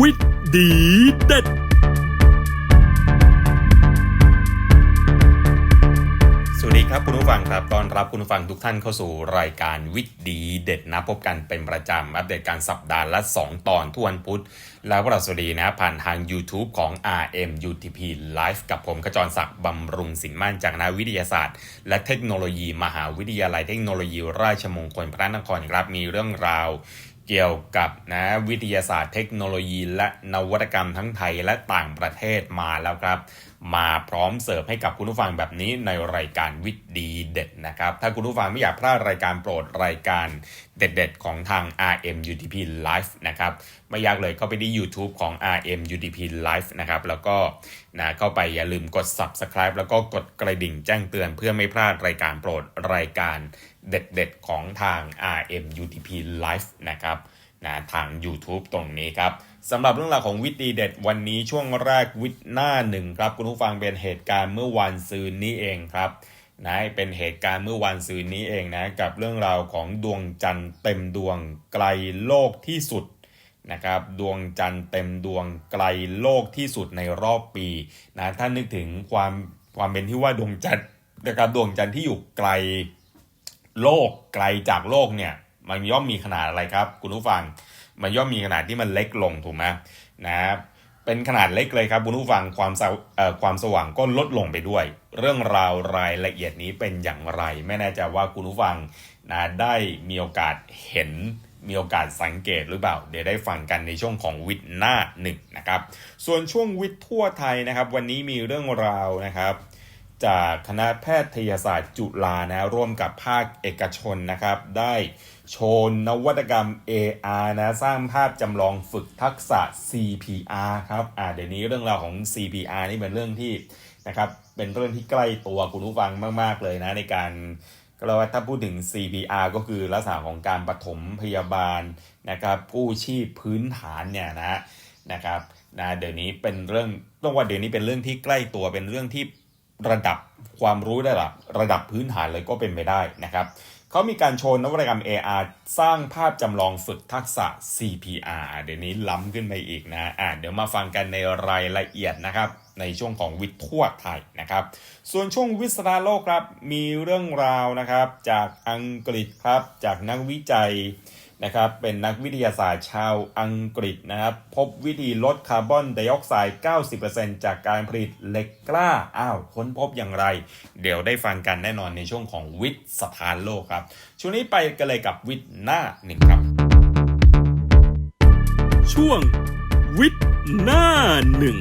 วิทย์ดีเด็ด สวัสดีครับคุณผู้ฟังครับตอนรับคุณผู้ฟังทุกท่านเข้าสู่รายการวิทย์ดีเด็ดนะ พบกันเป็นประจำ อัปเดตการสัปดาห์ละ 2 ตอนทุกวันพุธ แล้วก็สวัสดีนะ ผ่านทาง YouTube ของ RM UTP Live กับผมขจรศักดิ์บำรุงสินมั่นจากนาวิทยาศาสตร์ และเทคโนโลยี มหาวิทยาลัยเทคโนโลยี ราชมงคลพระนครครับมีเรื่องราว เกี่ยวกับนะวิทยาศาสตร์เทคโนโลยี และนวัตกรรมทั้งไทยและต่างประเทศมาแล้วครับ มาพร้อมเสิร์ฟให้กับคุณผู้ฟังแบบนี้ในรายการวิทย์ดีเด็ดนะครับ ถ้าคุณผู้ฟังไม่อยากพลาดรายการโปรดรายการเด็ดๆ ของทาง RM UTP Live นะครับ ไม่ยากเลยเข้าไปที่ YouTube ของ RM UTP Live นะครับ แล้วก็นะเข้าไปอย่าลืมกด Subscribe แล้วก็กดกระดิ่งแจ้งเตือนเพื่อไม่พลาดรายการโปรดรายการเด็ดๆ ของทาง RM UTP Live นะครับนะทาง YouTube ตรงนี้ครับสำหรับเรื่องราวของวิตีเด็ดวันนี้ช่วงแรกวิทหน้าหนึ่งครับ คุณผู้ฟังเป็นเหตุการณ์เมื่อวันซืนนี้เองครับนะเป็นเหตุการณ์เมื่อวันซืนนี้เองนะกับเรื่องราวของดวงจันทร์เต็มดวงไกลโลกที่สุด นะครับดวงจันทร์เต็มดวงไกลโลกที่สุดในรอบปีนะถ้านึกถึงความความเป็นที่ว่าดวงจันทร์นะครับดวงจันทร์ที่อยู่ไกลโลกไกลจากโลกเนี่ยมันย่อมมีขนาดอะไรครับ คุณผู้ฟังมันย่อมมีขนาดที่มันเล็กลงถูกไหมนะครับเป็นขนาดเล็กเลยครับคุณผู้ฟังความสเอ่อความสว่างก็ลดลงไปด้วย เรื่องราวรายละเอียดนี้เป็นอย่างไร ไม่แน่ใจว่าคุณผู้ฟังนะได้มีโอกาสเห็น มีโอกาสสังเกตหรือเปล่า เดี๋ยวได้ฟังกันในช่วงของวิทย์หน้าหนึ่งนะครับ ส่วนช่วงวิทย์ทั่วไทยนะครับ วันนี้มีเรื่องราวนะครับจากคณะแพทยศาสตร์จุฬานะร่วมกับภาคเอกชนนะครับ ได้โชว์นวัตกรรม AR นะสร้างภาพจำลองฝึกทักษะ CPR ครับอ่าเดี๋ยวนี้เรื่องราวของ CPR นี่เป็นเรื่องที่นะครับเป็นเรื่องที่ใกล้ตัวคุณผู้ฟังมาก ๆ เลยนะในการ ก็เราว่าถ้าพูดถึง CPR ก็คือลักษณะของการปฐมพยาบาลนะครับกู้ชีพพื้นฐานเนี่ยนะนะครับนะเดี๋ยวนี้เป็นเรื่องต้องว่าเดี๋ยวนี้เป็นเรื่องที่ใกล้ตัวเป็นเรื่องที่ระดับความรู้ได้ละระดับพื้นฐานเลยก็เป็นไปได้นะครับเขามีการโชว์นวัตกรรม AR สร้างภาพจำลองฝึกทักษะ CPR เดี๋ยวนี้ล้ำขึ้นไปอีกนะอ่าเดี๋ยวมาฟังกันในรายละเอียดนะครับ ในช่วงของวิทย์ทั่วไทยนะครับ ส่วนช่วงวิสราโลกครับมีเรื่องราวนะครับจากอังกฤษครับจากนักวิจัยนะครับเป็นนักวิทยาศาสตร์ชาวอังกฤษนะครับ พบวิธีลดคาร์บอนไดออกไซด์ 90%จากการผลิตเหล็กกล้า อ้าว ค้นพบอย่างไร เดี๋ยวได้ฟังกันแน่นอนในช่วงของวิทย์สถานโลกครับ ช่วงนี้ไปกันเลยกับวิทย์หน้าหนึ่งครับ ช่วงวิทย์หน้าหนึ่ง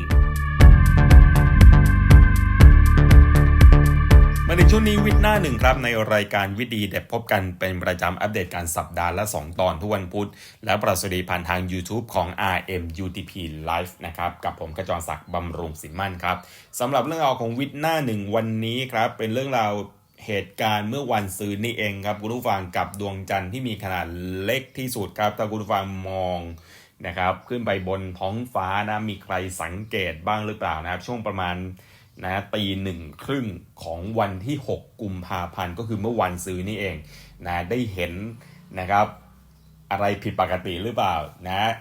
มาถึงช่วงนี้วิทย์หน้าหนึ่งครับในรายการวิดีเด็ดพบกันเป็นประจำอัปเดตการสัปดาห์ละ 2 ตอนทุกวันพุธ และประสดีผ่านทาง YouTube ของ RM UTP Live นะครับกับผมขจรศักดิ์บำรุงสินมั่นครับสำหรับเรื่องราวของวิทย์หน้าหนึ่งวันนี้ครับเป็นเรื่องราวเหตุการณ์เมื่อวันซืนนี่เองครับคุณผู้ฟังกับดวงจันทร์ที่มีขนาดเล็กที่สุดครับถ้าคุณผู้ฟังมองนะครับขึ้นไปบนท้องฟ้านะมีใครสังเกตบ้างหรือเปล่านะครับ ช่วงประมาณ นะตีหนึ่งครึ่งของวันที่ 6 กุมภาพันธ์ก็คือเมื่อวันซื้อนี่เองนะได้เห็นนะครับอะไรผิดปกติหรือเปล่านะ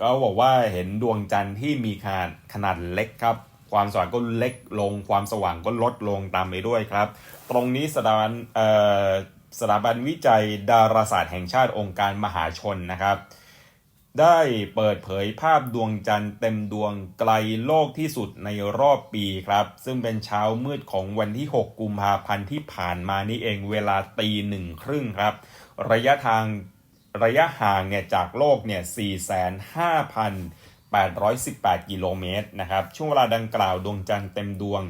ก็บอกว่าเห็นดวงจันทร์ที่มีขนาดขนาดเล็กครับ ความสว่างก็เล็กลง ความสว่างก็ลดลงตามไปด้วยครับ ตรงนี้สถาบันสถาบันวิจัยดาราศาสตร์แห่งชาติองค์การมหาชนนะครับ ได้เปิดเผยภาพดวงจันทร์เต็มดวงไกลโลกที่สุดในรอบปีครับ ซึ่งเป็นเช้ามืดของวันที่ 6 กุมภาพันธ์ที่ผ่านมานี่เองเวลาตีหนึ่งครึ่งครับ ระยะทางระยะห่างเนี่ยจากโลกเนี่ย 45,818 กิโลเมตรนะครับ ช่วงเวลาดังกล่าวดวงจันทร์เต็มดวง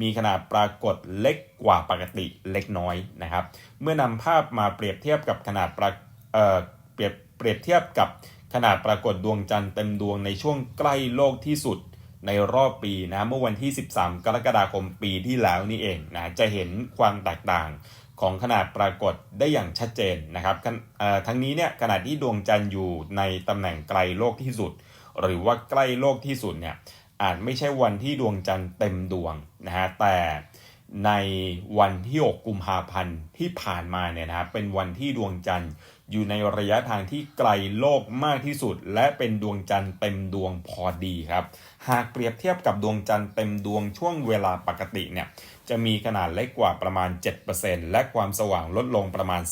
มีขนาดปรากฏเล็กกว่าปกติเล็กน้อยนะครับ เมื่อนำภาพมาเปรียบเทียบกับขนาดปรเอ่อเปรียบเปรียบเทียบกับ ขนาดปรากฏดวงจันทร์เต็มดวงในช่วงใกล้โลกที่สุดในรอบปีนะเมื่อวันที่ 13 กรกฎาคมปีที่แล้วนี่เองนะจะเห็นความแตกต่างของขนาดปรากฏได้อย่างชัดเจนนะครับทั้งนี้เนี่ยขณะที่ดวงจันทร์อยู่ในตำแหน่งไกลโลกที่สุด หรือว่าใกล้โลกที่สุดเนี่ยอาจไม่ใช่วันที่ดวงจันทร์เต็มดวงนะฮะแต่ ในวันที่ 6 กุมภาพันธ์ที่ผ่านมาเนี่ยนะครับเป็นวันที่ดวงจันทร์อยู่ในระยะทางที่ไกลโลกมากที่สุด และเป็นดวงจันทร์เต็มดวงพอดีครับหากเปรียบเทียบกับดวงจันทร์เต็มดวงช่วงเวลาปกติเนี่ยจะมีขนาดเล็กกว่าประมาณ 7%และความสว่างลดลงประมาณ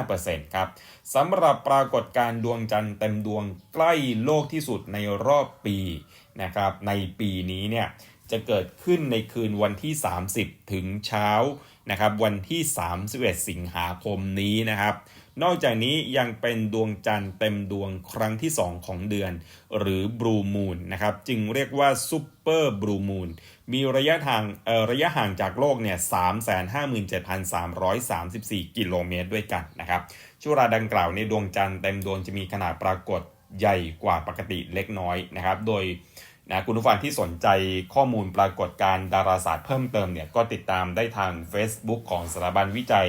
15%ครับสำหรับปรากฏการดวงจันทร์เต็มดวงใกล้โลกที่สุดในรอบปีนะครับในปีนี้เนี่ย จะเกิดขึ้นในคืนวันที่ 30 ถึงเช้านะครับวันที่ 31 สิงหาคมนี้นะครับ นอกจากนี้ยังเป็นดวงจันทร์เต็มดวงครั้งที่ 2 ของเดือน หรือบลูมูนนะครับจึงเรียกว่าซูเปอร์บลูมูนมีระยะทางระยะห่างจากโลกเนี่ย 357,334 กิโลเมตรด้วยกันนะครับช่วงเวลาดังกล่าวในดวงจันทร์เต็มดวงจะมีขนาดปรากฏใหญ่กว่าปกติเล็กน้อยนะครับ โดย นะคุณผู้ฟังที่สนใจข้อมูลปรากฏการดาราศาสตร์เพิ่มเติมเนี่ยก็ติดตามได้ทาง Facebook ของสถาบันวิจัย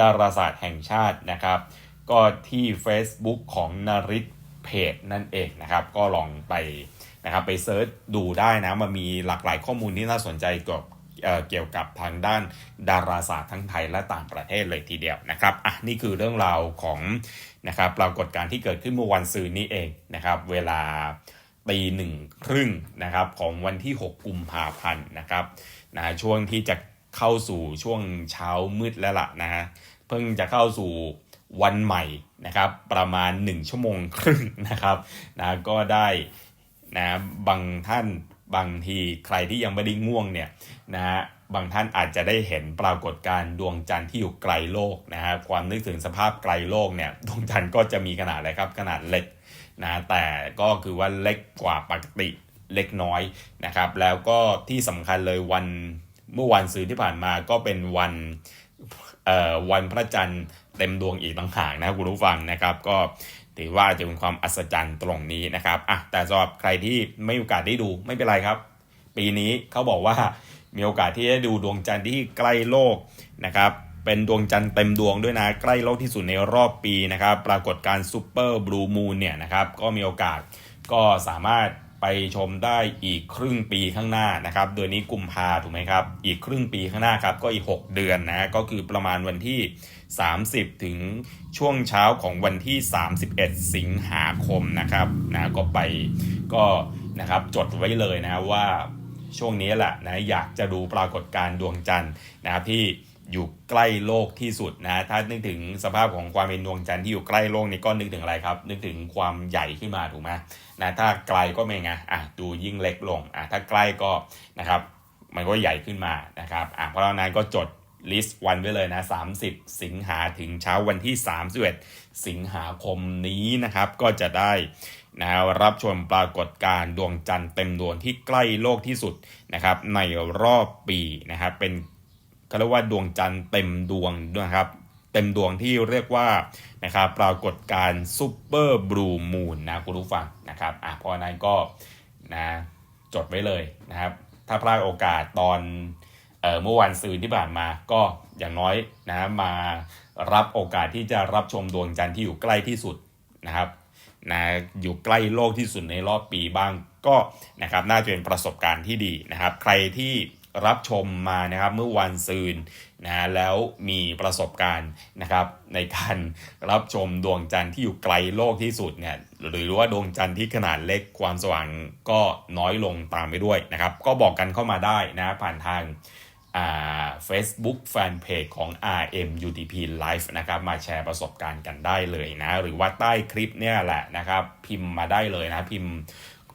ดาราศาสตร์แห่งชาตินะครับ ก็ที่ Facebook ของนาริตเพจนั่นเองนะครับ ก็ลองไปนะครับไปเซิร์ชดูได้นะมันมีหลากหลายข้อมูลที่น่าสนใจเกี่ยวกับเกี่ยวกับทางด้านดาราศาสตร์ทั้งไทยและต่างประเทศเลยทีเดียวนะครับอะนี่คือเรื่องราวของนะครับปรากฏการณ์ที่เกิดขึ้นเมื่อวันซืนนี้เองนะครับ เวลา ตีหนึ่งครึ่งนะครับของวันที่ 6 กุมภาพันธ์นะครับนะช่วงที่จะเข้าสู่ช่วงเช้ามืดแล้วล่ะนะฮะเพิ่งจะเข้าสู่วันใหม่นะครับประมาณ 1 ชั่วโมงครึ่งนะครับนะก็ได้นะบางท่านบางทีใครที่ยังไม่ได้ง่วงเนี่ยนะฮะบางท่านอาจจะได้เห็นปรากฏการณ์ดวงจันทร์ที่อยู่ไกลโลกนะฮะความนึกถึงสภาพไกลโลกเนี่ยดวงจันทร์ก็จะมีขนาดอะไรครับขนาดเล็ก นะแต่ก็คือว่าเล็กกว่าปกติเล็กน้อยนะครับ แล้วก็ที่สำคัญเลยวันเมื่อวันซื้อที่ผ่านมาก็เป็นวันเอ่อวันพระจันทร์เต็มดวงอีกต่างหากนะคุณผู้ฟังนะครับ ก็ถือว่าจะเป็นความอัศจรรย์ตรงนี้นะครับอะแต่สำหรับใครที่ไม่มีโอกาสได้ดูไม่เป็นไรครับ ปีนี้เขาบอกว่ามีโอกาสที่จะดูดวงจันทร์ที่ใกล้โลกนะครับ เป็นดวงจันทร์เต็มดวงด้วยนะ ใกล้โลกที่สุดในรอบปีนะครับ ปรากฏการซูเปอร์บลูมูนเนี่ยนะครับก็มีโอกาสก็สามารถไปชมได้อีกครึ่งปีข้างหน้านะครับเดือนนี้กุมภาถูกไหมครับ อีกครึ่งปีข้างหน้าครับก็อีก 6 เดือนนะก็คือประมาณวันที่ 30 ถึงช่วงเช้าของวันที่ 31 สิงหาคมนะครับนะก็ไปก็นะครับจดไว้เลยนะว่าช่วงนี้แหละนะอยากจะดูปรากฏการณ์ดวงจันทร์นะครับที่ อยู่ใกล้โลกที่สุดนะถ้านึกถึงสภาพของความเป็นดวงจันทร์ที่อยู่ใกล้โลกนี่ก็นึกถึงอะไรครับ นึกถึงความใหญ่ขึ้นมาถูกไหมนะถ้าไกลก็ไม่ไงอะดูยิ่งเล็กลงอะถ้าใกล้ก็นะครับมันก็ใหญ่ขึ้นมานะครับอะเพราะฉะนั้นก็จดลิสต์วันไว้เลยนะ 30 สิงหาถึงเช้าวันที่ 31 สิงหาคมนี้นะครับ ก็จะได้นะรับชมปรากฏการณ์ดวงจันทร์เต็มดวงที่ใกล้โลกที่สุดนะครับ ในรอบปีนะครับ เป็น เขาเรียกว่าดวงจันทร์เต็มดวงนะครับเต็มดวงที่เรียกว่านะครับปรากฏการ์ซูเปอร์บลูมูนนะคุณผู้ฟังนะครับอะเพราะนั้นก็นะจดไว้เลยนะครับ ถ้าพลาดโอกาสตอนเอ่อเมื่อวันซืนที่ผ่านมาก็อย่างน้อยนะมารับโอกาสที่จะรับชมดวงจันทร์ที่อยู่ใกล้ที่สุดนะครับนะอยู่ใกล้โลกที่สุดในรอบปีบ้างก็นะครับน่าจะเป็นประสบการณ์ที่ดีนะครับ ใครที่ รับชมมานะครับเมื่อวันซืนนะแล้วมีประสบการณ์นะครับในการรับชมดวงจันทร์ที่อยู่ไกลโลกที่สุดเนี่ยหรือว่าดวงจันทร์ที่ขนาดเล็กความสว่างก็น้อยลงตามไปด้วยนะครับ ก็บอกกันเข้ามาได้นะผ่านทางเฟซบุ๊กแฟนเพจของ RM UTP Live นะครับ มาแชร์ประสบการณ์กันได้เลยนะ หรือว่าใต้คลิปเนี่ยแหละนะครับ พิมพ์มาได้เลยนะ พิมพ์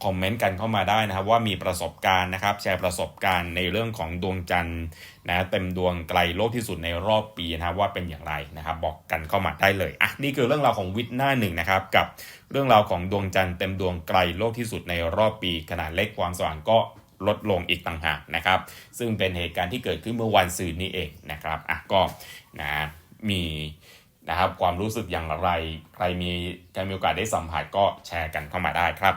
คอมเมนต์กันเข้ามาได้นะครับ ว่ามีประสบการณ์นะครับ แชร์ประสบการณ์ในเรื่องของดวงจันทร์นะเต็มดวงไกลโลกที่สุดในรอบปีนะครับว่าเป็นอย่างไรนะครับ บอกกันเข้ามาได้เลยอะนี่คือเรื่องราวของวิทย์หน้าหนึ่งนะครับกับเรื่องราวของดวงจันทร์เต็มดวงไกลโลกที่สุดในรอบปี ขนาดเล็กความสว่างก็ลดลงอีกต่างหากนะครับ ซึ่งเป็นเหตุการณ์ที่เกิดขึ้นเมื่อวันซืนนี้เองนะครับอะก็นะมีนะครับความรู้สึกอย่างไร ใครมีใครมีโอกาสได้สัมผัสก็แชร์กันเข้ามาได้ครับ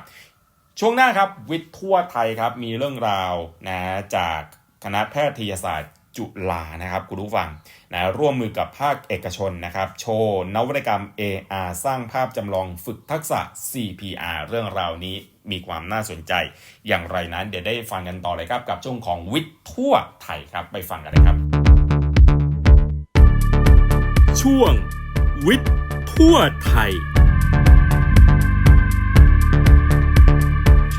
ช่วงหน้าครับวิทย์ทั่วไทยครับมีเรื่องราวนะจากคณะแพทยศาสตร์จุฬานะครับคุณผู้ฟังนะร่วมมือกับภาคเอกชนนะครับ โชว์นวัตกรรม AR สร้างภาพจำลองฝึกทักษะ CPR เรื่องราวนี้มีความน่าสนใจ อย่างไรนั้นเดี๋ยวได้ฟังกันต่อเลยครับ กับช่วงของวิทย์ทั่วไทยครับไปฟังกันเลยครับ ช่วงวิทย์ทั่วไทย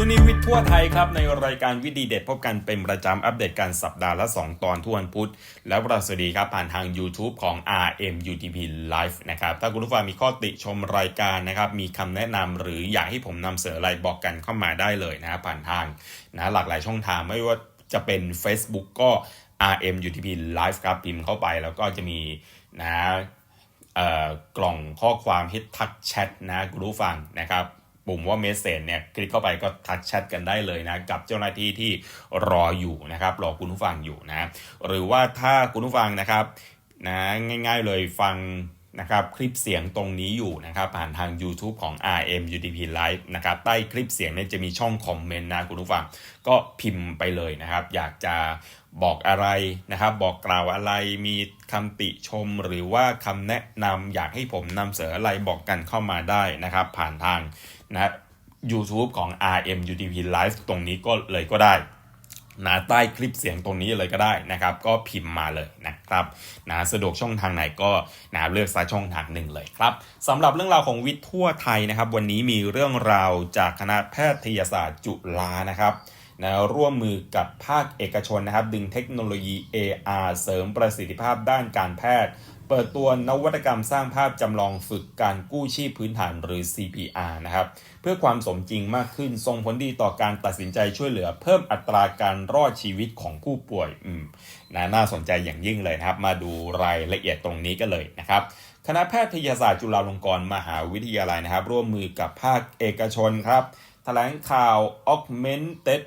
วงนี้วิทย์ทั่วไทยครับ ในรายการวิดีเด็ดพบกันเป็นประจำอัปเดตการสัปดาห์ละ 2 ตอนทุกวันพุธ แล้วประสวัสดีครับผ่านทาง YouTube ของ RMUTP Live นะครับ ถ้าคุณผู้ฟังมีข้อติชมรายการนะครับ มีคำแนะนำหรืออยากให้ผมนำเสนออะไรบอกกันเข้ามาได้เลยนะผ่านทางนะหลากหลายช่องทางไม่ว่าจะเป็น Facebook ก็ RMUTP Live ครับพิมพ์เข้าไปแล้วก็จะมีนะเอ่อกล่องข้อความฮิตทักแชทนะคุณผู้ฟังนะครับ ปุ่มว่าเมสเซจเนี่ยคลิกเข้าไปก็ทักแชทกันได้เลยนะ กับเจ้าหน้าที่ที่รออยู่นะครับ รอคุณผู้ฟังอยู่นะ หรือว่าถ้าคุณผู้ฟังนะครับนะง่ายๆเลยฟังนะครับคลิปเสียงตรงนี้อยู่นะครับ ผ่านทาง YouTube ของ RM UTP Live นะครับใต้คลิปเสียงเนี่ยจะมีช่องคอมเมนต์นะคุณผู้ฟัง ก็พิมพ์ไปเลยนะครับ อยากจะบอกอะไรนะครับ บอกกล่าวอะไรมีคำติชมหรือว่าคำแนะนำอยากให้ผมนำเสนออะไรบอกกันเข้ามาได้นะครับ ผ่านทาง นะ YouTube ของ RM UTP Live ตรงนี้ก็เลยก็ได้นะใต้คลิปเสียงตรงนี้เลยก็ได้นะครับ ก็พิมพ์มาเลยนะครับนะสะดวกช่องทางไหนก็นะเลือกซะช่องทางหนึ่งเลยครับสำหรับเรื่องราวของวิทย์ทั่วไทยนะครับ วันนี้มีเรื่องราวจากคณะแพทยศาสตร์จุฬานะครับนะร่วมมือกับภาคเอกชนนะครับ ดึงเทคโนโลยี AR เสริมประสิทธิภาพด้านการแพทย์ เปิดตัวนวัตกรรมสร้างภาพจำลองฝึกการกู้ชีพพื้นฐานหรือ CPR นะครับ เพื่อความสมจริงมากขึ้นส่งผลดีต่อการตัดสินใจช่วยเหลือ เพิ่มอัตราการรอดชีวิตของผู้ป่วยอืมนะน่าสนใจอย่างยิ่งเลยนะครับ มาดูรายละเอียดตรงนี้กันเลยนะครับคณะแพทยศาสตร์จุฬาลงกรณ์มหาวิทยาลัยนะครับ ร่วมมือกับภาคเอกชนครับแถลงข่าว Augmented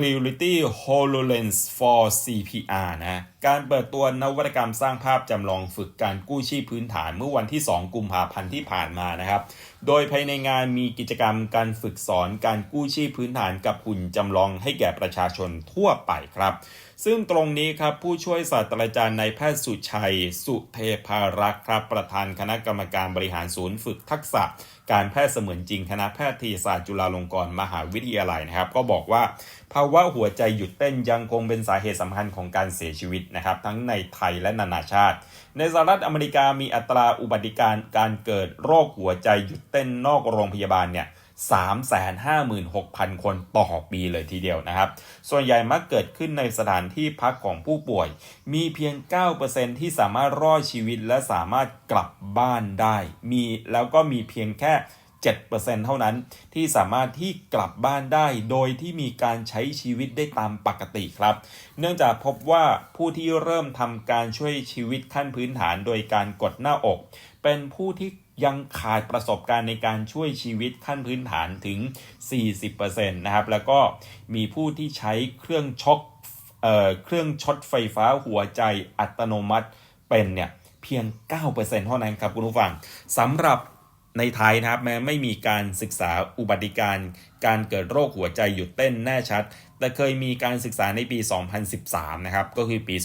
Reality HoloLens for CPR นะ การเปิดตัวนวัตกรรมสร้างภาพจำลองฝึกการกู้ชีพพื้นฐานเมื่อวันที่ 2 กุมภาพันธ์ที่ผ่านมานะครับ โดยภายในงานมีกิจกรรมการฝึกสอนการกู้ชีพพื้นฐานกับหุ่นจำลองให้แก่ประชาชนทั่วไปครับ ซึ่งตรงนี้ครับผู้ช่วยศาสตราจารย์นายแพทย์สุชัย สุเทพารักษ์ครับประธานคณะกรรมการบริหารศูนย์ฝึกทักษะการแพทย์เสมือนจริงคณะแพทยศาสตร์จุฬาลงกรณ์มหาวิทยาลัยนะครับ ก็บอกว่าภาวะหัวใจหยุดเต้นยังคงเป็นสาเหตุสำคัญของการเสียชีวิตนะครับทั้งในไทยและนานาชาติ ในสหรัฐอเมริกามีอัตราอุบัติการการเกิดโรคหัวใจหยุดเต้นนอกโรงพยาบาลเนี่ย356,000 คนต่อปีเลยทีเดียวนะครับ ส่วนใหญ่มักเกิดขึ้นในสถานที่พักของผู้ป่วย มีเพียง 9%ที่สามารถรอดชีวิตและสามารถกลับบ้านได้ มีแล้วก็มีเพียงแค่ 7%เท่านั้นที่สามารถที่กลับบ้านได้โดยที่มีการใช้ชีวิตได้ตามปกติครับ เนื่องจากพบว่าผู้ที่เริ่มทำการช่วยชีวิตขั้นพื้นฐานโดยการกดหน้าอก เป็นผู้ที่ยังขาดประสบการณ์ในการช่วยชีวิตขั้นพื้นฐานถึง 40%นะครับ แล้วก็มีผู้ที่ใช้เครื่องช็อคเอ่อเครื่องช็อตไฟฟ้าหัวใจอัตโนมัติเป็นเนี่ยเพียง 9%เท่านั้นครับคุณผู้ฟังสำหรับ ในไทยนะครับแม้ไม่มีการศึกษาอุบัติการการเกิดโรคหัวใจหยุดเต้นแน่ชัด แต่เคยมีการศึกษาในปี 2013 นะครับ ก็คือปี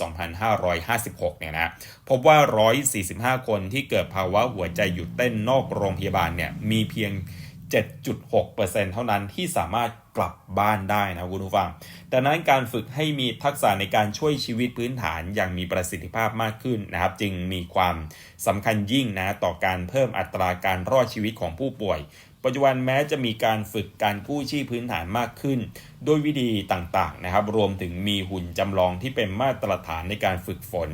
2556 เนี่ยนะพบว่า 145 คนที่เกิดภาวะหัวใจหยุดเต้นนอกโรงพยาบาลเนี่ยมีเพียง 7.6%เท่านั้นที่สามารถ กลับบ้านได้นะคุณผู้ฟัง ดังนั้นการฝึกให้มีทักษะในการช่วยชีวิตพื้นฐานอย่างมีประสิทธิภาพมากขึ้นนะครับ จึงมีความสำคัญยิ่งนะต่อการเพิ่มอัตราการรอดชีวิตของผู้ป่วย ปัจจุบันแม้จะมีการฝึกการกู้ชีพพื้นฐานมากขึ้น โดยวิธีต่างๆนะครับ รวมถึงมีหุ่นจำลองที่เป็นมาตรฐานในการฝึกฝน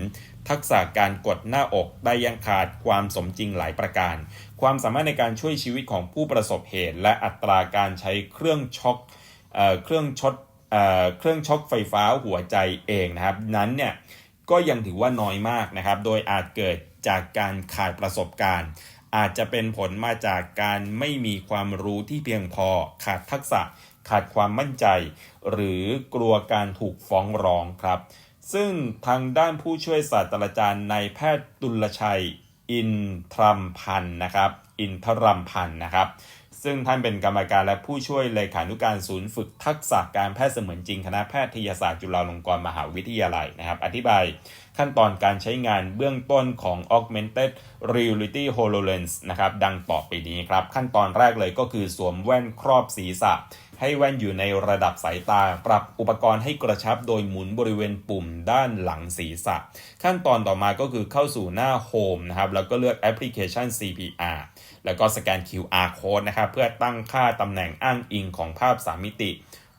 ทักษะการกดหน้าอกได้ยังขาดความสมจริงหลายประการความสามารถในการช่วยชีวิตของผู้ประสบเหตุ และอัตราการใช้เครื่องช็อค เเครื่องช็อตเเครื่องช็อคไฟฟ้าหัวใจเองนะครับ นั้นเนี่ยก็ยังถือว่าน้อยมากนะครับ โดยอาจเกิดจากการขาดประสบการณ์ อาจจะเป็นผลมาจากการไม่มีความรู้ที่เพียงพอ ขาดทักษะ ขาดความมั่นใจ หรือกลัวการถูกฟ้องร้องครับ ซึ่งทางด้านผู้ช่วยศาสตราจารย์นายแพทย์ตุลชัย อินทรัมพันธ์นะครับ อินทรัมพันธ์นะครับ ซึ่งท่านเป็นกรรมการและผู้ช่วยเลขานุการศูนย์ฝึกทักษะการแพทย์เสมือนจริงคณะแพทยศาสตร์จุฬาลงกรณ์มหาวิทยาลัยนะครับ อธิบายขั้นตอนการใช้งานเบื้องต้นของ augmented reality HoloLens นะครับ ดังต่อไปนี้ครับ ขั้นตอนแรกเลยก็คือสวมแว่นครอบศีรษะ ให้แว่นอยู่ในระดับสายตา ปรับอุปกรณ์ให้กระชับโดยหมุนบริเวณปุ่มด้านหลังศีรษะ ขั้นตอนต่อมาก็คือเข้าสู่หน้า Home นะครับ แล้วก็เลือกแอปพลิเคชัน CPR แล้วก็สแกน QR code นะครับเพื่อตั้งค่าตำแหน่งอ้างอิงของภาพ 3 มิติ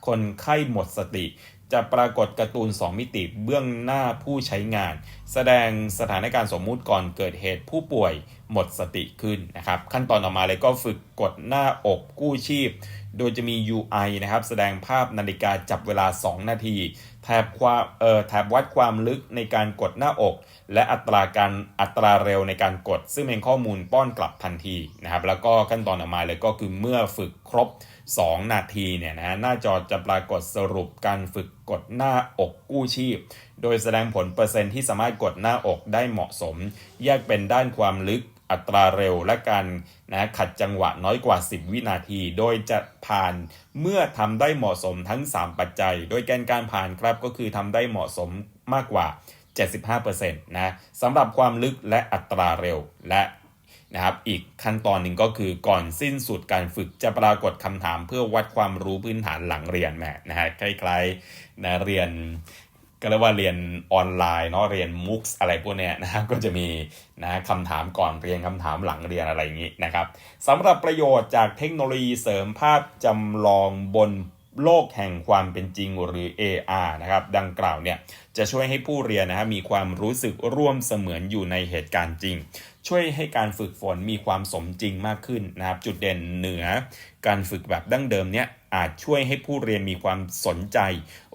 คนไข้หมดสติ จะปรากฏการ์ตูน 2 มิติเบื้องหน้าผู้ใช้งาน แสดงสถานการณ์สมมุติก่อนเกิดเหตุผู้ป่วยหมดสติขึ้นนะครับ ขั้นตอนต่อมาเลยก็ฝึกกดหน้าอกกู้ชีพ โดยจะมี UI นะครับ แสดงภาพนาฬิกาจับเวลา 2 นาทีแถบความเอ่อแถบวัดความลึกในการกดหน้าอก และอัตราการอัตราเร็วในการกด ซึ่งเป็นข้อมูลป้อนกลับทันทีนะครับ แล้วก็ขั้นตอนต่อมาเลยก็คือเมื่อฝึกครบ 2 นาทีเนี่ยนะหน้าจอจะปรากฏสรุปการฝึกกดหน้าอกกู้ชีพ โดยแสดงผลเปอร์เซ็นต์ที่สามารถกดหน้าอกได้เหมาะสม แยกเป็นด้านความลึกอัตราเร็วและการนะขัดจังหวะน้อยกว่า 10 วินาที โดยจะผ่านเมื่อทำได้เหมาะสมทั้ง 3 ปัจจัย โดยแกนการผ่านครับก็คือทำได้เหมาะสมมากกว่า 75%นะสำหรับความลึกและอัตราเร็ว และ นะครับ อีกขั้นตอนหนึ่งก็คือก่อนสิ้นสุดการฝึกจะปรากฏคำถามเพื่อวัดความรู้พื้นฐานหลังเรียนแหมนะฮะคล้ายๆนะเรียนก็เรียกว่าเรียนออนไลน์เนาะเรียนมุกอะไรพวกเนี้ยนะครับก็จะมีนะคำถามก่อนเรียนคำถามหลังเรียนอะไรอย่างนี้นะครับสำหรับประโยชน์จากเทคโนโลยีเสริมภาพจำลองบน โลกแห่งความเป็นจริงหรือ AR นะครับดังกล่าวเนี่ยจะช่วยให้ผู้เรียนนะครับมีความรู้สึกร่วมเสมือนอยู่ในเหตุการณ์จริง ช่วยให้การฝึกฝนมีความสมจริงมากขึ้นนะครับจุดเด่นเหนือ การฝึกแบบดั้งเดิมเนี่ยอาจช่วยให้ผู้เรียนมีความสนใจ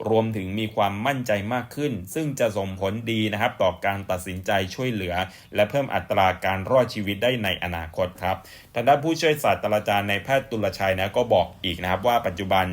รวมถึงมีความมั่นใจมากขึ้น ซึ่งจะส่งผลดีนะครับต่อการตัดสินใจช่วยเหลือ และเพิ่มอัตราการรอดชีวิตได้ในอนาคตครับทางด้านผู้ช่วยศาสตราจารย์ในแพทย์ตุลชัยนะก็บอกอีกนะครับว่าปัจจุบัน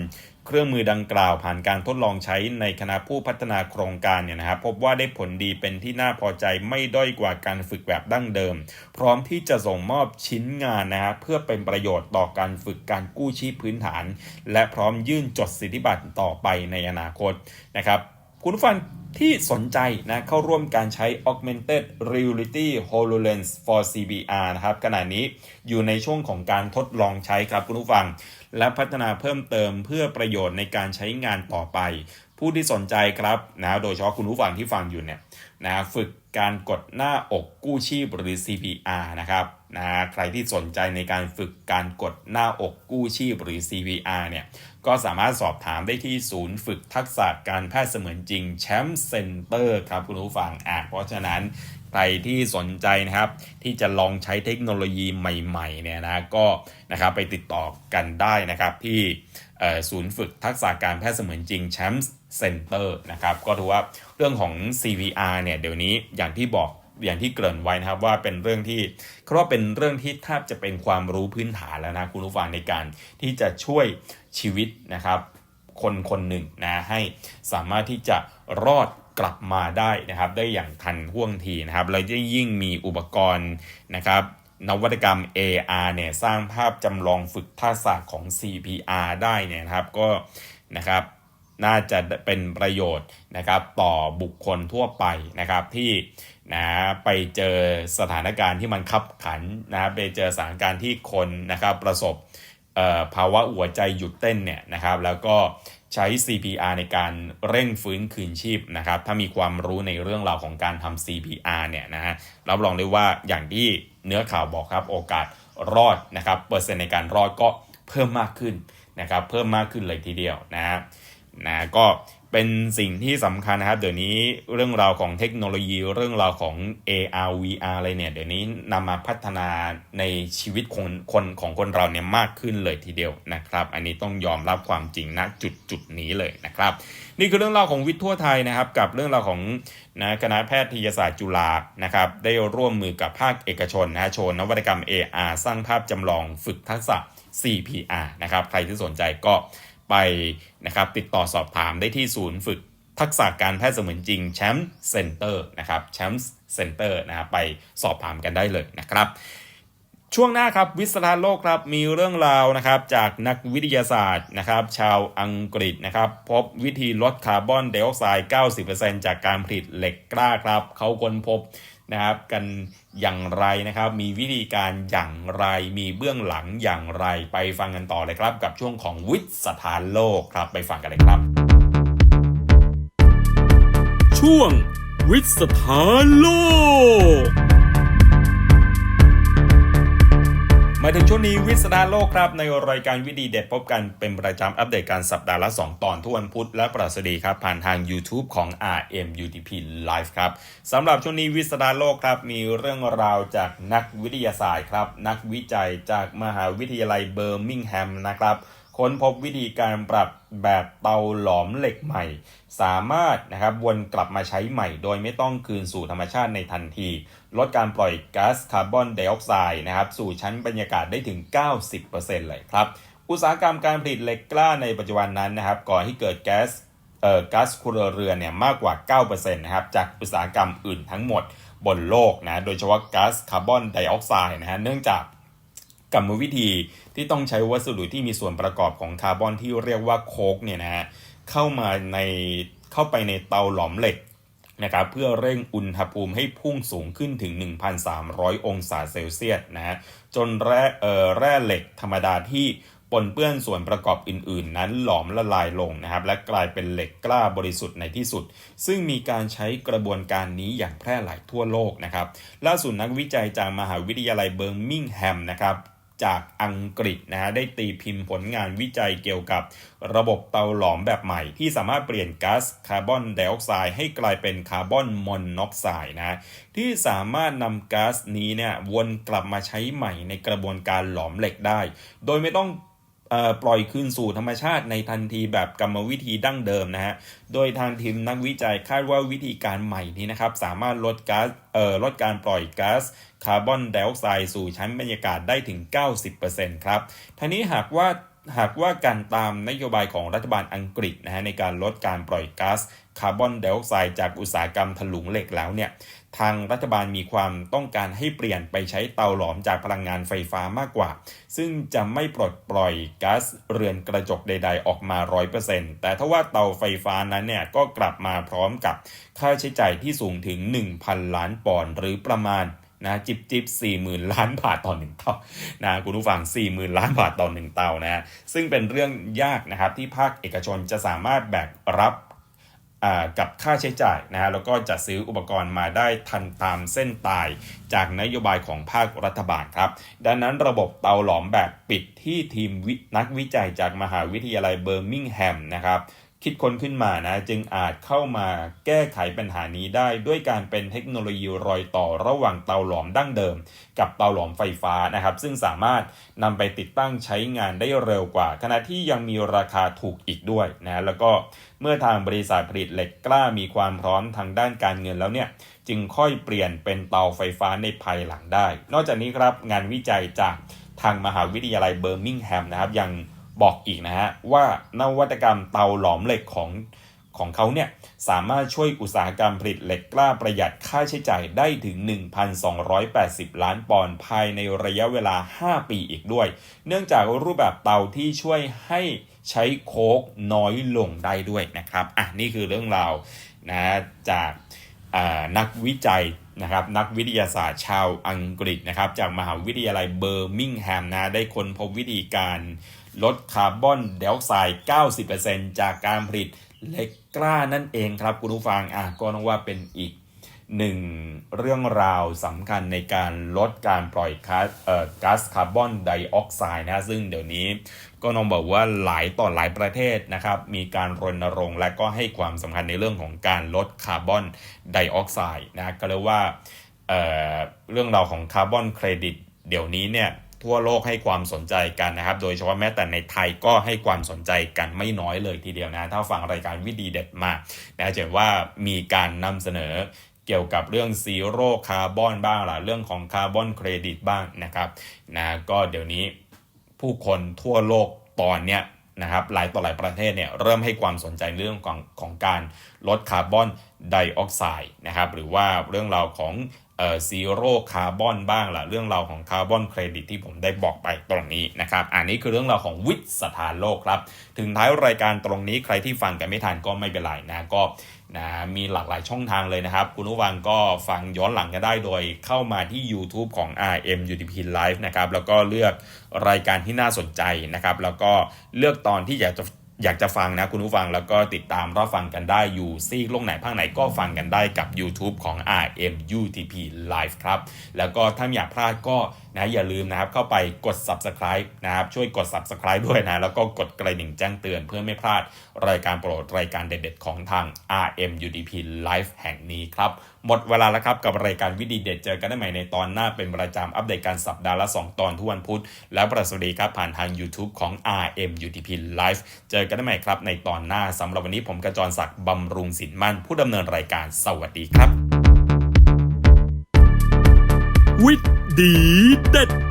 เครื่องมือดังกล่าวผ่านการทดลองใช้ในคณะผู้พัฒนาโครงการเนี่ยนะครับพบว่าได้ผลดีเป็นที่น่าพอใจไม่ด้อยกว่าการฝึกแบบดั้งเดิม พร้อมที่จะส่งมอบชิ้นงานนะครับเพื่อเป็นประโยชน์ต่อการฝึกการกู้ชีพพื้นฐาน และพร้อมยื่นจดสิทธิบัตรต่อไปในอนาคตนะครับคุณฟังที่สนใจนะเข้าร่วมการใช้ augmented reality HoloLens for CBR นะครับขณะนี้อยู่ในช่วงของการทดลองใช้ครับคุณผู้ฟัง และพัฒนาเพิ่มเติมเพื่อประโยชน์ในการใช้งานต่อไป ผู้ที่สนใจครับนะโดยเฉพาะคุณผู้ฟังที่ฟังอยู่เนี่ยนะฝึกการกดหน้าอกกู้ชีพหรือ CPR นะครับนะใครที่สนใจในการฝึกการกดหน้าอกกู้ชีพหรือ CPR เนี่ยก็สามารถสอบถามได้ที่ศูนย์ฝึกทักษะการแพทย์เสมือนจริงแชมป์เซ็นเตอร์ครับคุณผู้ฟังอะเพราะฉะนั้น ใครที่สนใจนะครับ ที่จะลองใช้เทคโนโลยีใหม่ๆเนี่ยนะก็นะครับไปติดต่อกันได้นะครับที่ศูนย์ฝึกทักษะการแพทย์เสมือนจริงแชมป์เซ็นเตอร์นะครับก็ถือว่าเรื่องของ CVR เนี่ยเดี๋ยวนี้อย่างที่บอกอย่างที่เกริ่นไว้นะครับว่าเป็นเรื่องที่เขาว่าเป็นเรื่องที่แทบจะเป็นความรู้พื้นฐานแล้วนะคุณผู้ฟังในการที่จะช่วยชีวิตนะครับ คนคนหนึ่งนะให้สามารถที่จะรอด กลับมาได้นะครับได้อย่างทันท่วงทีนะครับแล้วจะยิ่งมีอุปกรณ์นะครับนวัตกรรม AR เนี่ยสร้างภาพจำลองฝึกท่าศาสตร์ของ CPR ได้เนี่ยนะครับก็นะครับน่าจะเป็นประโยชน์นะครับต่อบุคคลทั่วไปนะครับที่นะไปเจอสถานการณ์ที่มันขับขันนะไปเจอสถานการณ์ที่คนนะครับประสบภาวะหัวใจหยุดเต้นเนี่ยนะครับแล้วก็ ใช้ CPR ในการเร่งฟื้นคืนชีพนะครับ ถ้ามีความรู้ในเรื่องราวของการทำ CPR เนี่ยนะฮะรับรองได้ว่าอย่างที่เนื้อข่าวบอกครับ โอกาสรอดนะครับ เปอร์เซ็นต์ในการรอดก็เพิ่มมากขึ้นนะครับ เพิ่มมากขึ้นเลยทีเดียวนะฮะนะก็ เป็นสิ่งที่สำคัญนะครับเดี๋ยวนี้เรื่องราวของเทคโนโลยีเรื่องราวของ AR VR อะไรเนี่ยเดี๋ยวนี้นำมาพัฒนาในชีวิตคนคนของคนเราเนี่ยมากขึ้นเลยทีเดียวนะครับ อันนี้ต้องยอมรับความจริงณจุดจุดนี้เลยนะครับ นี่คือเรื่องราวของวิทย์ทั่วไทยนะครับ กับเรื่องราวของนะคณะแพทยศาสตร์จุฬานะครับได้ร่วมมือกับภาคเอกชนนะโชว์นวัตกรรม AR สร้างภาพจำลองฝึกทักษะ CPR นะครับใครที่สนใจก็ ไปนะครับติดต่อสอบถามได้ที่ศูนย์ฝึกทักษะการแพทย์เสมือนจริงแชมป์เซ็นเตอร์นะครับแชมป์เซ็นเตอร์นะครับไปสอบถามกันได้เลยนะครับ ช่วงหน้าครับวิสาโลกครับมีเรื่องราวนะครับจากนักวิทยาศาสตร์นะครับชาวอังกฤษนะครับพบวิธีลดคาร์บอนไดออกไซด์ 90%จากการผลิตเหล็กกล้าครับเขาค้นพบ นะครับกันอย่างไรนะครับ มีวิธีการอย่างไร มีเบื้องหลังอย่างไร ไปฟังกันต่อเลยครับ กับช่วงของวิสานโลกครับ ไปฟังกันเลยครับ ช่วงวิสถานโลก มาถึงช่วงนี้วิสดาโลกครับ ในรายการวิดีเด็ดพบกันเป็นประจำอัปเดตการสัปดาห์ละ 2 ตอนทุกวันพุธและประสดีครับ ผ่านทาง YouTube ของ RMUTP Live ครับสำหรับช่วงนี้วิสดาโลกครับ มีเรื่องราวจากนักวิทยาศาสตร์ครับ นักวิจัยจากมหาวิทยาลัยเบอร์มิงแฮมนะครับค้นพบวิธีการปรับแบบเตาหลอมเหล็กใหม่ สามารถนะครับวนกลับมาใช้ใหม่ โดยไม่ต้องคืนสู่ธรรมชาติในทันที ลดการปล่อยก๊าซคาร์บอนไดออกไซด์นะครับสู่ชั้นบรรยากาศได้ถึง 90%เลยครับ อุตสาหกรรมการผลิตเหล็กกล้าในปัจจุบันนั้นนะครับก่อให้เกิดแก๊สเอ่อก๊าซครัวเรือนเนี่ยมากกว่า 9%นะครับจากอุตสาหกรรมอื่นทั้งหมดบนโลกนะโดยเฉพาะก๊าซคาร์บอนไดออกไซด์นะฮะเนื่องจากกรรมวิธีที่ต้องใช้วัสดุที่มีส่วนประกอบของคาร์บอนที่เรียกว่าโคกเนี่ยนะฮะเข้ามาในเข้าไปในเตาหลอมเหล็ก นะครับเพื่อเร่งอุณหภูมิให้พุ่งสูงขึ้นถึง 1,300 องศาเซลเซียสนะฮะจนแร่เอ่อแร่เหล็กธรรมดาที่ปนเปื้อนส่วนประกอบอื่น ๆ นั้นหลอมละลายลงนะครับ และกลายเป็นเหล็กกล้าบริสุทธิ์ในที่สุด ซึ่งมีการใช้กระบวนการนี้อย่างแพร่หลายทั่วโลกนะครับ ล่าสุดนักวิจัยจากมหาวิทยาลัยเบิร์มิงแฮมนะครับ จากอังกฤษนะฮะได้ตีพิมพ์ผลงานวิจัยเกี่ยวกับระบบเตาหลอมแบบใหม่ ที่สามารถเปลี่ยนก๊าซคาร์บอนไดออกไซด์ให้กลายเป็นคาร์บอนมอนอกไซด์นะที่สามารถนำก๊าซนี้เนี่ยวนกลับมาใช้ใหม่ในกระบวนการหลอมเหล็กได้ โดยไม่ต้อง ปล่อยคืนสู่ธรรมชาติในทันทีแบบกรรมวิธีดั้งเดิมนะฮะ โดยทางทีมนักวิจัยคาดว่าวิธีการใหม่นี้นะครับ สามารถลดก๊าซลดการปล่อยก๊าซคาร์บอนไดออกไซด์สู่ชั้นบรรยากาศได้ถึง 90%ครับทีนี้หากว่าหากว่าการตามนโยบายของรัฐบาลอังกฤษนะฮะในการลดการปล่อยก๊าซคาร์บอนไดออกไซด์จากอุตสาหกรรมถลุงเหล็กแล้วเนี่ย ทางรัฐบาลมีความต้องการให้เปลี่ยนไปใช้เตาหลอมจากพลังงานไฟฟ้ามากกว่า ซึ่งจะไม่ปลดปล่อยก๊าซเรือนกระจกใด ๆ ออกมา 100%แต่ถ้าว่าเตาไฟฟ้านั้นเนี่ยก็กลับมาพร้อมกับค่าใช้จ่ายที่สูงถึง 1,000 ล้านปอนด์หรือประมาณนะจิบจิบสี่หมื่นล้านบาทต่อหนึ่งเตานะคุณผู้ฟังสี่หมื่นล้านบาทต่อหนึ่งเตานะฮะซึ่งเป็นเรื่องยากนะครับที่ภาคเอกชนจะสามารถแบกรับ กับค่าใช้จ่ายนะฮะแล้วก็จะซื้ออุปกรณ์มาได้ทันตามเส้นตายจากนโยบายของภาครัฐบาลครับ ดังนั้นระบบเตาหลอมแบบปิดที่ทีมวินักวิจัยจากมหาวิทยาลัยเบอร์มิงแฮมนะครับ คิดค้นขึ้นมานะ จึงอาจเข้ามาแก้ไขปัญหานี้ได้ด้วยการเป็นเทคโนโลยีรอยต่อระหว่างเตาหลอมดั้งเดิม กับเตาหลอมไฟฟ้านะครับ ซึ่งสามารถนำไปติดตั้งใช้งานได้เร็วกว่า ขณะที่ยังมีราคาถูกอีกด้วยนะแล้วก็เมื่อทางบริษัทผลิตเหล็กกล้ามีความพร้อมทางด้านการเงินแล้วเนี่ยจึงค่อยเปลี่ยนเป็นเตาไฟฟ้าในภายหลังได้ นอกจากนี้ครับงานวิจัยจากทางมหาวิทยาลัยเบอร์มิงแฮมนะครับยัง บอกอีกนะฮะว่านวัตกรรมเตาหลอมเหล็กของของเขาเนี่ยสามารถช่วยอุตสาหกรรมผลิตเหล็กกล้าประหยัดค่าใช้จ่ายได้ถึง 1,280 ล้านปอนด์ภายในระยะเวลา 5 ปีอีกด้วย เนื่องจากรูปแบบเตาที่ช่วยให้ใช้โค้กน้อยลงได้ด้วยนะครับ อะนี่คือเรื่องราวนะจากนักวิจัยนะครับนักวิทยาศาสตร์ชาวอังกฤษนะครับจากมหาวิทยาลัยเบอร์มิงแฮมนะได้ค้นพบวิธีการ ลดคาร์บอนไดออกไซด์ 90%จากการผลิตเล็กกล้านั่นเองครับคุณผู้ฟังอะก็ต้องว่าเป็นอีกหนึ่งเรื่องราวสำคัญในการลดการปล่อยก๊าซก๊าซคาร์บอนไดออกไซด์นะซึ่งเดี๋ยวนี้ก็ต้องบอกว่าหลายต่อหลายประเทศนะครับมีการรณรงค์และก็ให้ความสำคัญในเรื่องของการลดคาร์บอนไดออกไซด์นะก็เรียกว่าเเรื่องราวของคาร์บอนเครดิตเดี๋ยวนี้เนี่ย ทั่วโลกให้ความสนใจกันนะครับ โดยเฉพาะแม้แต่ในไทยก็ให้ความสนใจกันไม่น้อยเลยทีเดียวนะ ถ้าฟังรายการวิดีเด็ดมานะจะเห็นว่ามีการนำเสนอเกี่ยวกับเรื่องซีโร่คาร์บอนบ้างล่ะเรื่องของคาร์บอนเครดิตบ้างนะครับนะก็เดี๋ยวนี้ผู้คนทั่วโลกตอนเนี้ยนะครับหลายต่อหลายประเทศเนี่ยเริ่มให้ความสนใจเรื่องของของการลดคาร์บอนไดออกไซด์นะครับหรือว่าเรื่องราวของ ซีโร่คาร์บอนบ้างละเรื่องราวของคาร์บอนเครดิตที่ผมได้บอกไปตรงนี้นะครับอันนี้คือเรื่องราวของวิสถานโลกครับ ถึงท้ายรายการตรงนี้ใครที่ฟังกันไม่ทันก็ไม่เป็นไรนะก็นะมีหลากหลายช่องทางเลยนะครับ คุณผู้ฟังก็ฟังย้อนหลังกันได้โดยเข้ามาที่ YouTube ของ RM UDP Live นะครับแล้วก็เลือกรายการที่น่าสนใจนะครับ แล้วก็เลือกตอนที่อยากจะ อยากจะฟังนะคุณผู้ฟังแล้วก็ติดตามรับฟังกันได้อยู่ซีกโลกไหนภาคไหนก็ฟังกันได้กับ YouTube ของ RMUTP Live ครับ แล้วก็ถ้าไม่อยากพลาดก็ นะอย่าลืมนะครับเข้าไปกด Subscribe นะครับช่วยกด Subscribe ด้วยนะ แล้วก็กดกระดิ่งแจ้งเตือนเพื่อไม่พลาด รายการโปรดรายการเด็ดๆ ของทาง RMUTP Live แห่งนี้ครับหมดเวลาแล้วครับกับรายการวิดีเด็ดเจอกันได้ใหม่ในตอนหน้าเป็นประจำอัปเดตการสัปดาห์ละ 2 ตอนทุกวันพุธแล้วประสวัสดีครับผ่านทาง YouTube ของ RMUTP Live เจอกันได้ใหม่ครับในตอนหน้าสำหรับวันนี้ผมกระจรศักดิ์บำรุงสินมั่น ผู้ดำเนินรายการสวัสดีครับวิ ดีเด็ด